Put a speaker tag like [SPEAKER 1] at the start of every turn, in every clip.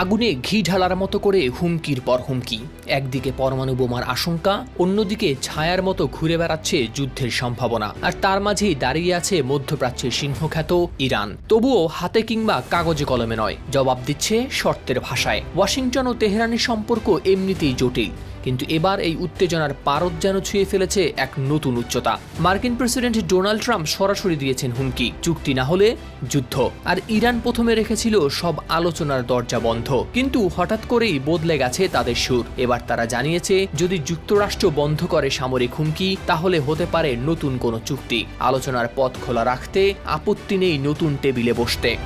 [SPEAKER 1] আগুনে ঘি ঢালার মতো করে হুমকির পর হুমকি। একদিকে পরমাণু বোমার আশঙ্কা, অন্যদিকে ছায়ার মতো ঘুরে বেড়াচ্ছে যুদ্ধের সম্ভাবনা। আর তার মাঝেই দাঁড়িয়ে আছে মধ্যপ্রাচ্যের সিংহখ্যাত ইরান। তবুও হাতে কিংবা কাগজে কলমে নয়, জবাব দিচ্ছে শর্তের ভাষায়। ওয়াশিংটন ও তেহরানের সম্পর্ক এমনিতেই জটিল। কিন্তু এবার এই উত্তেজনার পারদ যেন ছুঁয়ে ফেলেছে এক নতুন উচ্চতা। মার্কিন প্রেসিডেন্ট ডোনাল্ড ট্রাম্প সরাসরি দিয়েছেন হুমকি। চুক্তি না হলে যুদ্ধ। আর ইরান প্রথমে রেখেছিল সব আলোচনার দরজা বন্ধ। কিন্তু হঠাৎ করেই বদলে গেছে তাদের সুর। এবার তারা জানিয়েছে, যদি যুক্তরাষ্ট্র বন্ধ করে সামরিক হুমকি, তাহলে হতে পারে নতুন কোনো চুক্তি। আলোচনার পথ খোলা রাখতে আপত্তি নেই নতুন টেবিলে বসতে।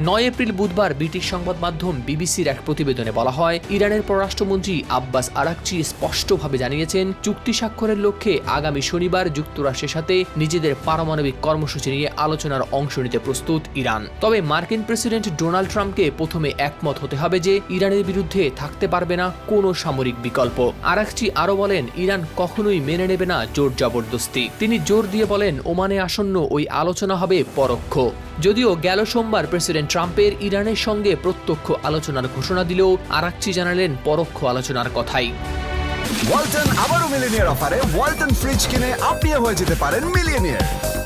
[SPEAKER 1] নয় এপ্রিল বুধবার ব্রিটিশ সংবাদ মাধ্যম বিবিসির এক প্রতিবেদনে বলা হয়, ইরানের পররাষ্ট্রমন্ত্রী আব্বাস আরাকচি স্পষ্টভাবে জানিয়েছেন, চুক্তি স্বাক্ষরের লক্ষ্যে আগামী শনিবার যুক্তরাষ্ট্রের সাথে নিজেদের পারমাণবিক কর্মসূচি নিয়ে আলোচনার অংশ নিতে প্রস্তুত ইরান। তবে মার্কিন প্রেসিডেন্ট ডোনাল্ড ট্রাম্পকে প্রথমে একমত হতে হবে যে, ইরানের বিরুদ্ধে থাকতে পারবে না কোনো সামরিক বিকল্প। আরাকচি আরও বলেন, ইরান কখনোই মেনে নেবে না জোর জবরদস্তি। তিনি জোর দিয়ে বলেন, ওমানে আসন্ন ওই আলোচনা হবে পরোক্ষ। যদিও গেল সোমবার প্রেসিডেন্ট ট্রাম্পের ইরানের সঙ্গে প্রত্যক্ষ আলোচনার ঘোষণা দিলেও আরাকচি জানালেন পরোক্ষ আলোচনার কথাই।
[SPEAKER 2] ওয়ালটন আবারও মিলিনিয়ার অফারে ওয়ালটন ফ্রিজ কিনে আপনিও হয়ে যেতে পারেন মিলিয়নিয়ার।